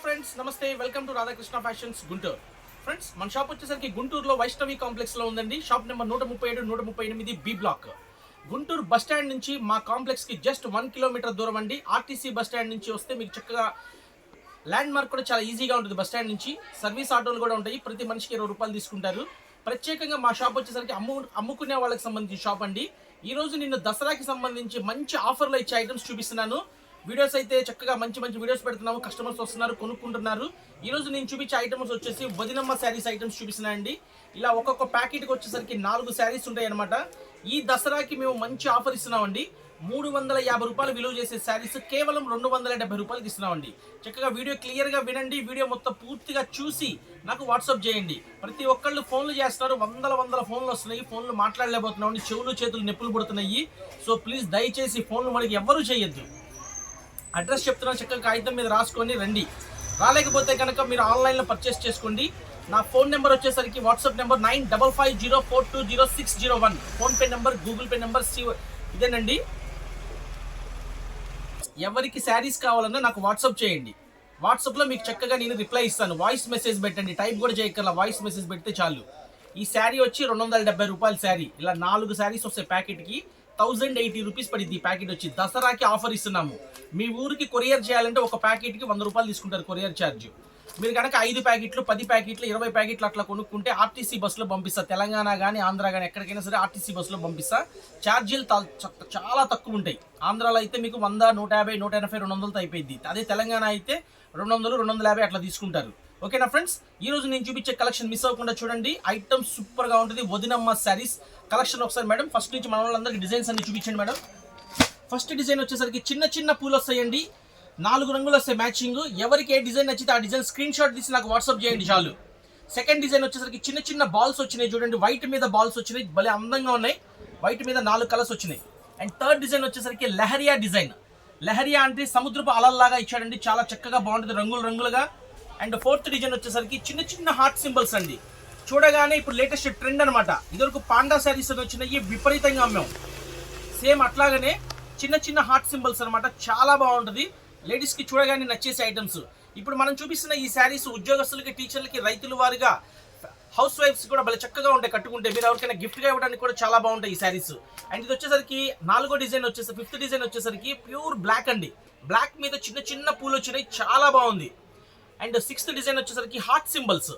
Friends నమస్తే welcome to Radhakrishna fashions Guntur friends మన shop వచ్చేసరికి గుంటూరులో వైష్ణవి కాంప్లెక్స్లో ఉందండి. షాప్ నెంబర్ నూట ముప్పై ఏడు నూట ముప్పై ఎనిమిది B block Guntur bus stand నుంచి మా కాంప్లెక్స్కి జస్ట్ వన్ కిలోమీటర్ దూరం అండి. ఆర్టీసీ బస్ స్టాండ్ నుంచి వస్తే మీకు చక్కగా ల్యాండ్ మార్క్ కూడా చాలా ఈజీగా ఉంటుంది బస్ స్టాండ్ నుంచి. సర్వీస్ ఆటోలు కూడా ఉంటాయి. ప్రతి మనిషికి ఇరవై రూపాయలు తీసుకుంటారు. ప్రత్యేకంగా మా షాప్ వచ్చేసరికి అమ్ము అమ్ముకునే వాళ్ళకి సంబంధించిన షాప్ అండి. ఈ రోజు నిన్ను దసరాకి సంబంధించి మంచి ఆఫర్లు ఇచ్చే ఐటమ్స్ చూపిస్తున్నాను. వీడియోస్ అయితే చక్కగా మంచి మంచి వీడియోస్ పెడుతున్నాము. కస్టమర్స్ వస్తున్నారు కొనుక్కుంటున్నారు. ఈ రోజు నేను చూపించే ఐటమ్స్ వచ్చేసి వదినమ్మ శారీస్ ఐటమ్స్ చూపిస్తున్నాయండి ఇలా ఒక్కొక్క ప్యాకెట్కి వచ్చేసరికి నాలుగు శారీస్ ఉంటాయి అనమాట ఈ దసరాకి మేము మంచి ఆఫర్ ఇస్తున్నామండి. మూడు వందల యాభై రూపాయలు విలువ చేసే శారీస్ కేవలం రెండు వందల డెబ్బై రూపాయలకి ఇస్తున్నామండి. చక్కగా వీడియో క్లియర్గా వినండి. వీడియో మొత్తం పూర్తిగా చూసి నాకు వాట్సాప్ చేయండి. ప్రతి ఒక్కళ్ళు ఫోన్లు చేస్తున్నారు. వందల వందల ఫోన్లు వస్తున్నాయి. ఫోన్లు మాట్లాడలేకపోతున్నామండి. చెవులు చేతులు నొప్పులు పుడుతున్నాయి. సో ప్లీజ్ దయచేసి ఫోన్లు మనకి ఎవ్వరూ చేయొద్దు. అడ్రస్ చెప్తున్నా చక్కగా కాగితం మీద రాసుకొని రండి. రాలేకపోతే కనుక మీరు ఆన్లైన్లో పర్చేస్ చేసుకోండి. నా ఫోన్ నెంబర్ వచ్చేసరికి WhatsApp number nine double five zero four two zero six zero one. PhonePe number Google Pay number C ఇదేనండి. ఎవరికి శారీస్ కావాలన్నా నాకు వాట్సాప్ చేయండి. వాట్సాప్లో మీకు చక్కగా నేను రిప్లై ఇస్తాను. వాయిస్ మెసేజ్ పెట్టండి. టైప్ కూడా చేయగల వాయిస్ మెసేజ్ పెడితే చాలు. ఈ శారీ వచ్చి రెండు వందల డెబ్బై రూపాయల శారీ. ఇలా నాలుగు శారీస్ వస్తాయి ప్యాకెట్కి. థౌజండ్ ఎయిటీ రూపీస్ పడింది ఈ ప్యాకెట్ వచ్చి. దసరాకి ఆఫర్ ఇస్తున్నాము. మీ ఊరికి కొరియర్ చేయాలంటే ఒక ప్యాకెట్కి వంద రూపాయలు తీసుకుంటారు కొరియర్ ఛార్జ్ మీరు కనుక ఐదు ప్యాకెట్లు పది ప్యాకెట్లు ఇరవై ప్యాకెట్లు అట్లా కొనుక్కుంటే ఆర్టీసీ బస్సులో పంపిస్తా. తెలంగాణ కానీ ఆంధ్ర కానీ ఎక్కడికైనా సరే ఆర్టీసీ బస్సులో పంపిస్తా. ఛార్జీలు చాలా తక్కువ ఉంటాయి. ఆంధ్రాలో అయితే మీకు వంద నూట యాభై నూట ఎనభై రెండు వందలతో అయిపోయింది అదే తెలంగాణ అయితే రెండు వందలు రెండు వందల యాభై అట్లా తీసుకుంటారు. ఓకేనా ఫ్రెండ్స్? ఈ రోజు నేను చూపించే కలెక్షన్ మిస్ అవ్వకుండా చూడండి. ఐటమ్ సూపర్గా ఉంటుంది. వదినమ్మ శారీస్. కలెక్షన్ ఒకసారి మేడం ఫస్ట్ నుంచి మన వాళ్ళందరికీ డిజైన్స్ అన్ని చూపించండి మేడం. ఫస్ట్ డిజైన్ వచ్చేసరికి చిన్న చిన్న పూలు వస్తాయండి. నాలుగు రంగులు వస్తాయి మ్యాచింగ్ ఎవరికి ఏ డిజైన్ నచ్చితే ఆ డిజైన్ స్క్రీన్ షాట్ తీసి నాకు వాట్సాప్ చేయండి చాలు. సెకండ్ డిజైన్ వచ్చేసరికి చిన్న చిన్న బాల్స్ వచ్చినాయి చూడండి. వైట్ మీద బాల్స్ వచ్చినాయి. భలే అందంగా ఉన్నాయి. వైట్ మీద నాలుగు కలర్స్ వచ్చినాయి. అండ్ థర్డ్ డిజైన్ వచ్చేసరికి లహరియా డిజైన్. లహరియా అంటే సముద్రపు అలల్లాగా ఇచ్చాడండి. చాలా చక్కగా బాగుంటుంది. రంగులు రంగులుగా. అండ్ ఫోర్త్ డిజైన్ వచ్చేసరికి చిన్న చిన్న హార్ట్ సింబల్స్ అండి. చూడగానే ఇప్పుడు లేటెస్ట్ ట్రెండ్ అనమాట ఇదివరకు పాండా శారీస్ అని వచ్చినాయి విపరీతంగా అమ్మాం. సేమ్ అట్లాగనే చిన్న చిన్న హార్ట్ సింబల్స్ అనమాట చాలా బాగుంటుంది. లేడీస్కి చూడగానే నచ్చేసే ఐటమ్స్. ఇప్పుడు మనం చూపిస్తున్న ఈ శారీస్ ఉద్యోగస్తులకి టీచర్లకి రైతుల వారిగా హౌస్ వైఫ్స్ కూడా భలే చక్కగా ఉంటాయి కట్టుకుంటే. మీరు ఎవరికైనా గిఫ్ట్గా ఇవ్వడానికి కూడా చాలా బాగుంటాయి ఈ శారీస్. అండ్ ఇది వచ్చేసరికి నాలుగో డిజైన్ వచ్చేసరికి ఫిఫ్త్ డిజైన్ వచ్చేసరికి ప్యూర్ బ్లాక్ అండి. బ్లాక్ మీద చిన్న చిన్న పూలు వచ్చినాయి. చాలా బాగుంది. అండ్ సిక్స్త్ డిజైన్ వచ్చేసరికి హార్ట్ సింబల్స్.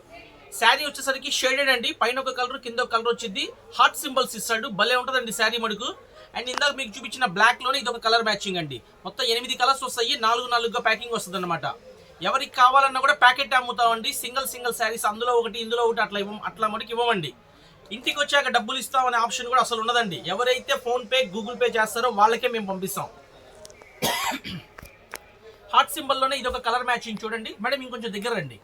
శారీ వచ్చేసరికి షేడెడ్ అండి. పైన ఒక కలర్ కింద ఒక కలర్ వచ్చింది. హార్ట్ సింబల్స్ ఇస్తాడు. భలే ఉంటుందండి శారీ మడుకు అండ్ ఇందాక మీకు చూపించిన బ్లాక్లోనే ఇది ఒక కలర్ మ్యాచింగ్ అండి. మొత్తం ఎనిమిది కలర్స్ వస్తాయి. నాలుగు నాలుగుగా ప్యాకింగ్ వస్తుంది అనమాట ఎవరికి కావాలన్నా కూడా ప్యాకెట్ అమ్ముతామండి. సింగిల్ సింగిల్ శారీస్ అందులో ఒకటి ఇందులో ఒకటి అట్లా ఇవ్వం అట్లా మనకి ఇవ్వమండి. ఇంటికి వచ్చాక డబ్బులు ఇస్తామనే ఆప్షన్ కూడా అసలు ఉండదండి. ఎవరైతే ఫోన్పే గూగుల్ పే చేస్తారో వాళ్ళకే మేము పంపిస్తాం. హార్ట్ సింబల్లోనే ఇది ఒక కలర్ మ్యాచింగ్ చూడండి. మేడం ఇంకొంచెం దగ్గర రండి.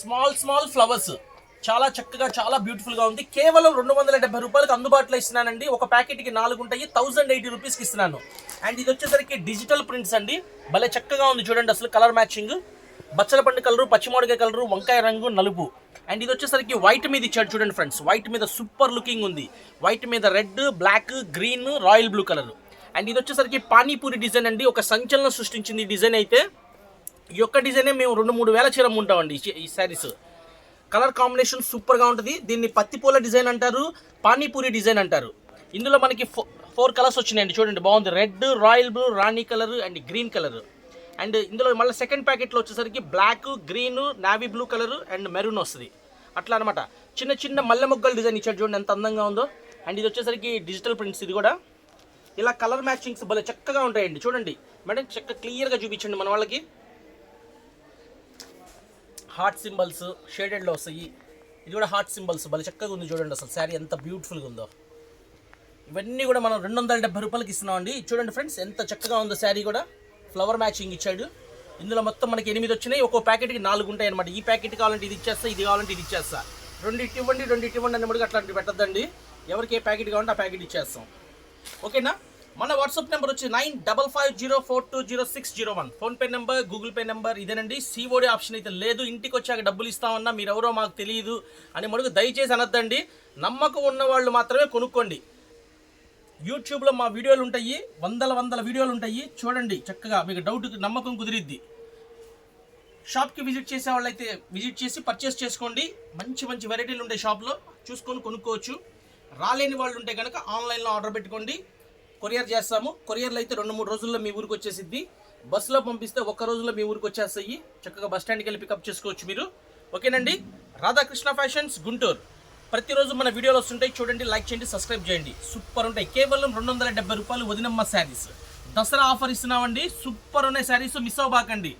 Small small flowers. చాలా చక్కగా చాలా బ్యూటిఫుల్గా ఉంది. కేవలం రెండు వందల డెబ్బై రూపాయలకు అందుబాటులో ఇస్తున్నానండి. ఒక ప్యాకెట్కి నాలుగు ఉంటాయి థౌసండ్ ఎయిటీ రూపీస్కి ఇస్తున్నాను. అండ్ ఇది వచ్చేసరికి డిజిటల్ ప్రింట్స్ అండి. భలే చక్కగా ఉంది చూడండి అసలు కలర్ మ్యాచింగ్. బచ్చల పండు కలరు పచ్చిమామిడికాయ కలరు వంకాయ రంగు నలుపు. అండ్ ఇది వచ్చేసరికి వైట్ మీద ఇచ్చాడు చూడండి ఫ్రెండ్స్. వైట్ మీద సూపర్ లుకింగ్ ఉంది. వైట్ మీద red black green royal blue colour. And ఇది వచ్చేసరికి పానీపూరి డిజైన్ అండి. ఒక సంచలనం సృష్టించింది ఈ డిజైన్ అయితే. ఈ యొక్క డిజైనే మేము రెండు మూడు వేల చీర ఉంటామండి ఈ శారీస్. కలర్ కాంబినేషన్ సూపర్గా ఉంటుంది. దీన్ని పత్తిపూల డిజైన్ అంటారు పానీపూరి డిజైన్ అంటారు. ఇందులో మనకి ఫో ఫోర్ కలర్స్ వచ్చినాయండి. చూడండి బాగుంది. Red royal blue Rani colour and green colour and ఇందులో మళ్ళీ సెకండ్ ప్యాకెట్లో వచ్చేసరికి black green navy blue colour and maroon వస్తుంది. అట్లా అనమాట చిన్న చిన్న మల్లె మొగ్గల డిజైన్ ఇచ్చాడు చూడండి ఎంత అందంగా ఉందో. అండ్ ఇది వచ్చేసరికి డిజిటల్ ప్రింట్స్ ఇది కూడా. ఇలా కలర్ మ్యాచింగ్స్ భలే చక్కగా ఉంటాయండి. చూడండి. మేడం చక్క క్లియర్గా చూపించండి మన వాళ్ళకి. హార్ట్ సింబల్స్ షేడెడ్లో వస్తాయి. ఇది కూడా హార్ట్ సింబల్స్ భలే చక్కగా ఉంది చూడండి అసలు. శారీ ఎంత బ్యూటిఫుల్గా ఉందో. ఇవన్నీ కూడా మనం రెండు వందల డెబ్బై రూపాయలకి ఇస్తున్నామండి. చూడండి ఫ్రెండ్స్ ఎంత చక్కగా ఉందో శారీ కూడా. ఫ్లవర్ మ్యాచింగ్ ఇచ్చాడు. ఇందులో మొత్తం మనకి ఎనిమిది వచ్చినాయి. ఒక్కో ప్యాకెట్కి నాలుగు ఉంటాయి అనమాట ఈ ప్యాకెట్ కావాలంటే ఇది ఇచ్చేస్తా ఇది కావాలంటే ఇది ఇచ్చేస్తా. రెండింటి ఇవ్వండి రెండింటి ఇవ్వండి అన్నప్పుడు అట్లాంటివి పెట్టద్దండి. ఎవరికి ఏ ప్యాకెట్ కావాలంటే ఆ ప్యాకెట్ ఇచ్చేస్తాం. ఓకేనా? మన వాట్సాప్ నెంబర్ వచ్చి nine double five zero four two zero six zero one. PhonePe number Google Pay number ఇదేనండి. సిఓడి ఆప్షన్ అయితే లేదు. ఇంటికి వచ్చాక డబ్బులు ఇస్తామన్నా మీరు ఎవరో మాకు తెలియదు అని మనకు దయచేసి అనద్దండి. నమ్మకం ఉన్న వాళ్ళు మాత్రమే కొనుక్కోండి. యూట్యూబ్లో మా వీడియోలు ఉంటాయి. వందల వందల వీడియోలు ఉంటాయి. చూడండి చక్కగా మీకు డౌట్ నమ్మకం కుదిరిద్ది. షాప్కి విజిట్ చేసే వాళ్ళైతే విజిట్ చేసి పర్చేస్ చేసుకోండి. మంచి మంచి వెరైటీలు ఉండే షాప్లో చూసుకొని కొనుక్కోవచ్చు. రాలేని వాళ్ళు ఉంటే కనుక ఆన్లైన్లో ఆర్డర్ పెట్టుకోండి. కొరియర్ చేస్తాము. కొరియర్లో అయితే రెండు మూడు రోజుల్లో మీ ఊరికి వచ్చేసిద్ది. బస్సులో పంపిస్తే ఒక్క రోజులో మీ ఊరికి వచ్చేస్తాయి. చక్కగా బస్ స్టాండ్కి వెళ్ళి పికప్ చేసుకోవచ్చు మీరు. ఓకేనండి? రాధాకృష్ణ ఫ్యాషన్స్ గుంటూరు. ప్రతిరోజు మన వీడియోలు వస్తుంటాయి. చూడండి లైక్ చేయండి సబ్స్క్రైబ్ చేయండి. సూపర్ ఉంటాయి. కేవలం రెండు వందల డెబ్బై రూపాయలు వదినమ్మ శారీస్. దసరా ఆఫర్ ఇస్తున్నామండి. సూపర్ ఉన్నాయి శారీస్. మిస్ అవ్వబాకండి.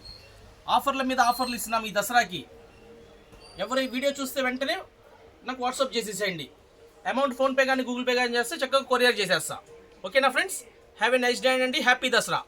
ఆఫర్ల మీద ఆఫర్లు ఇస్తున్నాం ఈ దసరాకి. ఎవరు వీడియో చూస్తే వెంటనే నాకు వాట్సాప్ చేసేసేయండి. అమౌంట్ ఫోన్పే కానీ గూగుల్ పే కానీ చేస్తే చక్కగా కొరియర్ చేసేస్తాను ఓకేనా friends? Have a nice day అండి. హ్యాపీ దసరా.